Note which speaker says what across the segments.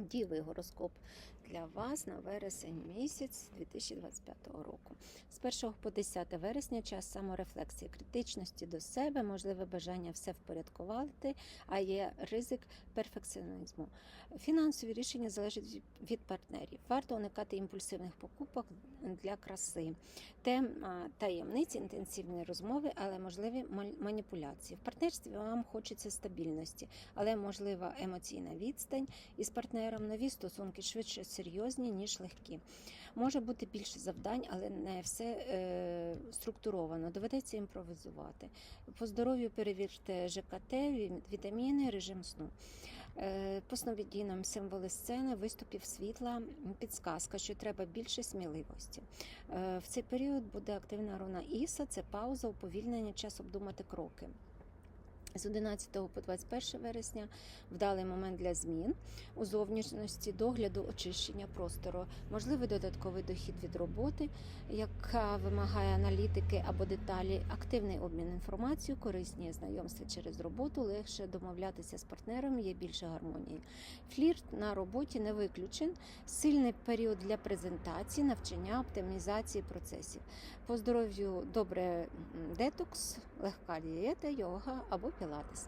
Speaker 1: Дівий гороскоп для вас на вересень місяць 2025 року. З 1 по 10 вересня час саморефлексії, критичності до себе, можливе бажання все впорядкувати, а є ризик перфекціонізму. Фінансові рішення залежать від- партнерів. Варто уникати імпульсивних покупок для краси. Тема таємниць, інтенсивні розмови, але можливі маніпуляції. В партнерстві вам хочеться стабільності, але можлива емоційна відстань із партнером нові стосунки швидше серйозні, ніж легкі. Може бути більше завдань, але не все е, структуровано. Доведеться імпровізувати. По здоров'ю перевірте ЖКТ, вітаміни, режим сну. Е, по сновидінням символи сцени, виступів світла, підсказка, що треба більше сміливості. Е, в цей період буде активна руна Іса, це пауза, уповільнення, час обдумати кроки. З 11 по 21 вересня вдалий момент для змін у зовнішності, догляду, очищення простору, можливий додатковий дохід від роботи, яка вимагає аналітики або деталі, активний обмін інформацією, корисні знайомства через роботу, легше домовлятися з партнером, є більше гармонії. Флірт на роботі не виключен, сильний період для презентації, навчання, оптимізації процесів. По здоров'ю добре детокс, легка дієта, йога або пілатес.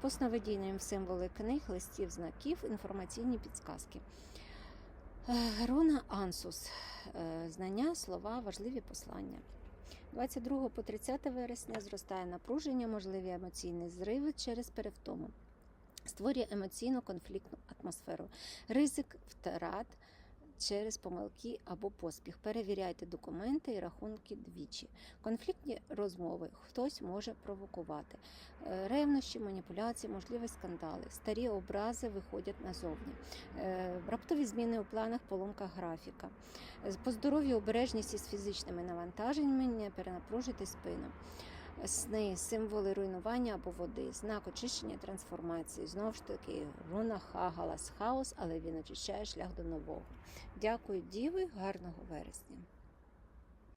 Speaker 1: По сновидінням символи книг, листів, знаків, інформаційні підсказки. Е, Руна Ансус. Е, Знання, слова, важливі послання. 22 по 30 вересня зростає напруження, можливі емоційні зриви через перевтому. Створює емоційно конфліктну атмосферу. Ризик втрат через помилки або поспіх. Перевіряйте документи і рахунки двічі. Конфліктні розмови хтось може провокувати. Е, Ревнощі, маніпуляції, можливі скандали. Старі образи виходять назовні. Е, Раптові зміни у планах, поломка графіка. По здоров'ю обережність із фізичними навантаженнями, не перенапружити спину. Сни, символи руйнування або води, знак очищення трансформації. Знову ж таки, руна Хагалас хаос, але він очищає шлях до нового. Дякую, діви, гарного вересня.